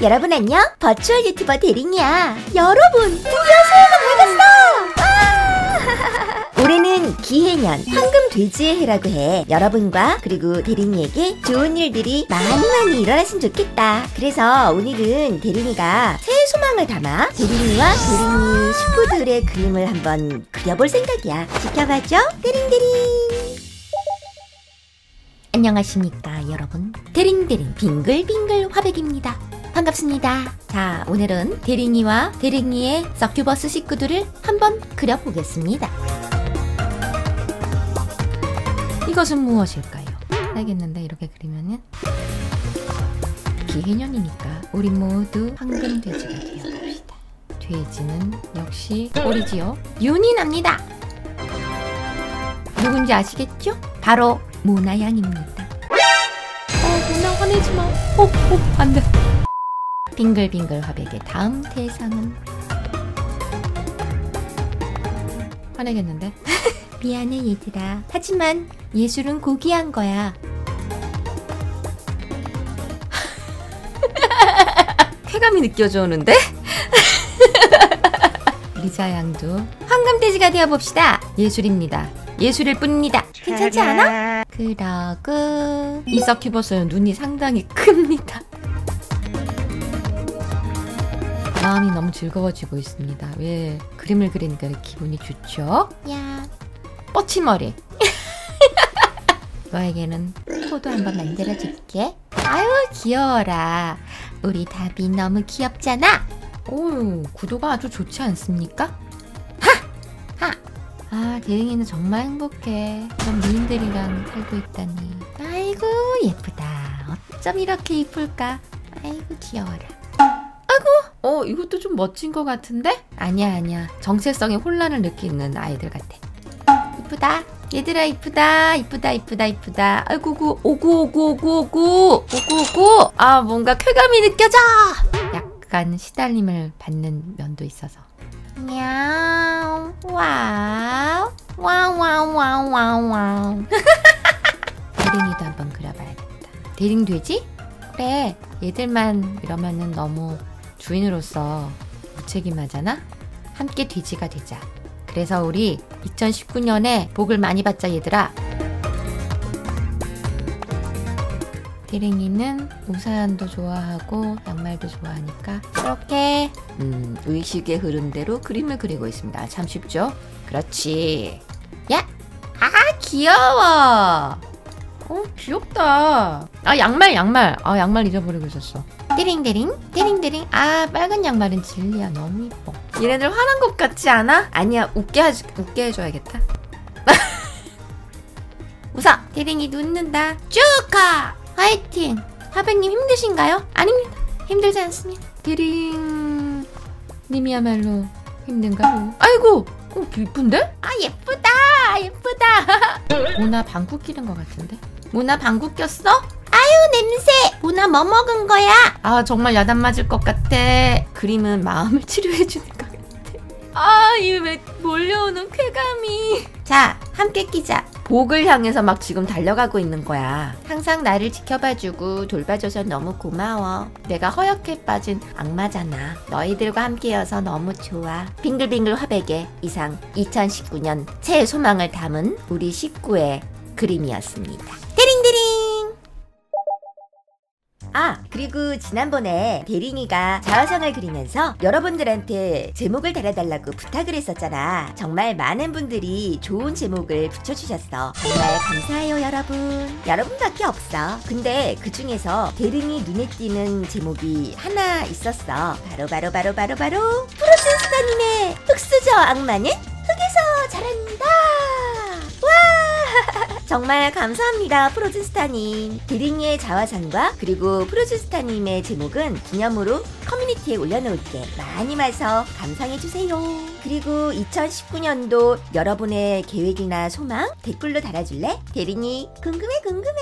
여러분 안녕. 버추얼 유튜버 대링이야. 여러분 드디어 새해가 밝았어! 아! 올해는 기해년 황금 돼지의 해라고 해. 여러분과 그리고 대링이에게 좋은 일들이 많이 많이 일어났으면 좋겠다. 그래서 오늘은 대링이가 새해 소망을 담아 대링이와 대링이 식구들의 그림을 한번 그려볼 생각이야. 지켜봐줘 대링대링! 안녕하십니까 여러분. 대링대링 빙글빙글 화백입니다 반갑습니다 자 오늘은 대링이와 대링이의 서큐버스 식구들을 한번 그려보겠습니다 이것은 무엇일까요? 알겠는데 이렇게 그리면은 기해년이니까 우리 모두 황금 돼지가 되어봅시다 돼지는 역시 꼬리지요 윤이 납니다 누군지 아시겠죠? 바로 모나양입니다. 어, 모나 화내지 마. 어, 어, 안 돼. 빙글빙글 화백의 다음 대상은 화내겠는데? 미안해 얘들아. 하지만 예술은 고귀한 거야. 쾌감이 느껴져 오는데? 리자 양도 황금돼지가 되어봅시다. 예술입니다. 예술일 뿐입니다. 괜찮지 않아? 그러고 이 서큐버스는 눈이 상당히 큽니다. 마음이 너무 즐거워지고 있습니다. 왜 그림을 그리니까 기분이 좋죠? 야 뻗치머리 너에게는 코도 한번 만들어줄게. 아유 귀여워라. 우리 답이 너무 귀엽잖아. 오 구도가 아주 좋지 않습니까? 아, 대행이는 정말 행복해. 그런 미인들이랑 살고 있다니. 아이고, 예쁘다. 어쩜 이렇게 이쁠까? 아이고, 귀여워라. 어, 이것도 좀 멋진 것 같은데? 아니야, 아니야. 정체성에 혼란을 느끼는 아이들 같아. 이쁘다. 얘들아, 이쁘다. 이쁘다, 이쁘다, 이쁘다. 아이고, 구, 오구, 오구, 오구, 오구. 오구, 오구. 아, 뭔가 쾌감이 느껴져! 약간 시달림을 받는 면도 있어서. 냐우 와우 와우 와우 와우 와우 와우 대링이도 한번 그려봐야겠다 대링 되지? 그래 얘들만 이러면은 너무 주인으로서 무책임하잖아? 함께 돼지가 되자 그래서 우리 2019년에 복을 많이 받자 얘들아 대링이는 우산도 좋아하고 양말도 좋아하니까 이렇게 음, 의식의 흐름대로 그림을 그리고 있습니다. 참 쉽죠? 그렇지. 야! 아 귀여워! 어 귀엽다. 아 양말 양말. 아 양말 잊어버리고 있었어. 띠링띠링 띠링띠링 아 빨간 양말은 진리야 너무 이뻐 얘네들 화난 것 같지 않아? 아니야 웃게, 하, 웃게 해줘야겠다 웃어 띠링이 웃는다 쭉가 화이팅! 하백님 힘드신가요? 아닙니다. 힘들지 않습니다. 디링 님이야말로 힘든가요? 아이고! 어, 이쁜데? 아 예쁘다! 예쁘다! 모나 방구 끼는 것 같은데? 모나 방구 꼈어? 아유 냄새! 모나 뭐 먹은 거야? 아 정말 야단 맞을 것 같아. 그림은 마음을 치료해주는 것 같아. 아, 이왜 몰려오는 쾌감이. 자, 함께 끼자. 복을 향해서 막 지금 달려가고 있는 거야. 항상 나를 지켜봐주고 돌봐줘서 너무 고마워. 내가 허옇게 빠진 악마잖아. 너희들과 함께여서 너무 좋아. 빙글빙글 화백의 이상 2019년 새해 소망을 담은 우리 식구의 그림이었습니다. 아 그리고 지난번에 대링이가 자화상을 그리면서 여러분들한테 제목을 달아달라고 부탁을 했었잖아. 정말 많은 분들이 좋은 제목을 붙여주셨어. 정말 감사해요 여러분. 여러분밖에 없어. 근데 그 중에서 대링이 눈에 띄는 제목이 하나 있었어. 바로 바로 바로 바로 바로 프로즌스타님의 흑수저 악마는 흙에서 자란다. 와 정말 감사합니다 프로즈스타님. 디링의 자화상과 그리고 프로즈스타님의 제목은 기념으로 커뮤니티에 올려놓을게. 많이 마서 감상해주세요. 그리고 2019년도 여러분의 계획이나 소망 댓글로 달아줄래? 대링이 궁금해 궁금해